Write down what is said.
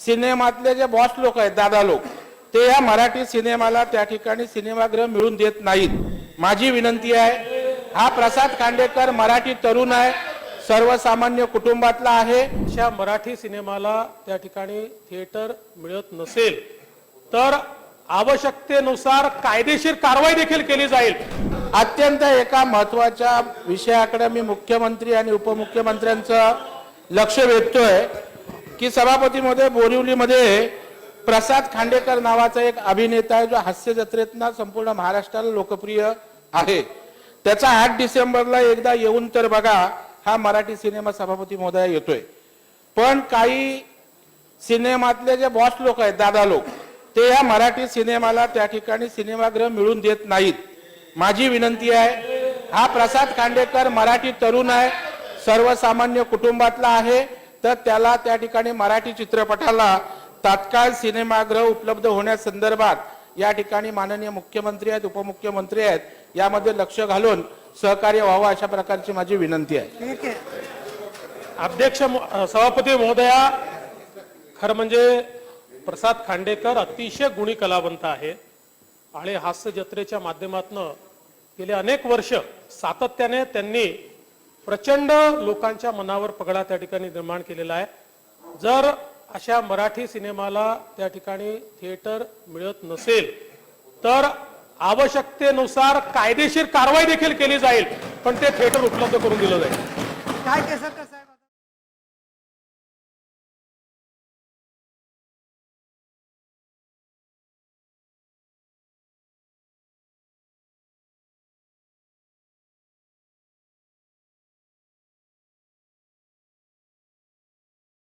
सिनेमातले जे बॉस लोक आहेत दादा लोक ते या मराठी सिनेमाला त्या ठिकाणी सिनेमागृह मिळून देत नाहीत. माझी विनंती आहे हा प्रसाद खांडेकर मराठी तरुण आहे सर्वसामान्य कुटुंबातला आहे. अशा मराठी सिनेमाला त्या ठिकाणी थिएटर मिळत नसेल तर आवश्यकतेनुसार कायदेशीर कारवाई देखील केली जाईल. अत्यंत एका महत्त्वाच्या विषयाकडे मी मुख्यमंत्री आणि उपमुख्यमंत्र्यांचं लक्ष वेधतोय. की सभापतीमध्ये बोरिवलीमध्ये प्रसाद खांडेकर नावाचा एक अभिनेता आहे जो हास्य जत्रेतना संपूर्ण महाराष्ट्राला लोकप्रिय आहे. त्याचा आठ डिसेंबरला एकदा येऊन तर बघा हा मराठी सिनेमा सभापती महोदया येतोय. पण काही सिनेमातले जे बॉस लोक आहेत दादा लोक ते या मराठी सिनेमाला त्या ठिकाणी सिनेमागृह मिळून देत नाहीत. माझी विनंती आहे हा प्रसाद खांडेकर मराठी तरुण आहे सर्वसामान्य कुटुंबातला आहे तर त्याला त्या ठिकाणी मराठी चित्रपटाला तात्काळ सिनेमागृह उपलब्ध होण्यासंदर्भात या ठिकाणी माननीय मुख्यमंत्री आहेत उपमुख्यमंत्री आहेत यामध्ये लक्ष घालून सहकार्य व्हावं अशा प्रकारची माझी विनंती आहे. ठीक आहे. अध्यक्ष सभापती महोदया खरं म्हणजे प्रसाद खांडेकर अतिशय गुणी कलावंत आहे. आणि हास्य जत्रेच्या माध्यमातून गेले अनेक वर्ष सातत्याने त्यांनी प्रचंड लोकांच्या मनावर पगडा त्या ठिकाणी निर्माण केलेला आहे. जर अशा मराठी सिनेमाला त्या ठिकाणी थिएटर मिळत नसेल तर आवश्यकतेनुसार कायदेशीर कारवाई देखील केली जाईल पण ते थिएटर उपलब्ध करून दिलं जाईल. काय कसं कसं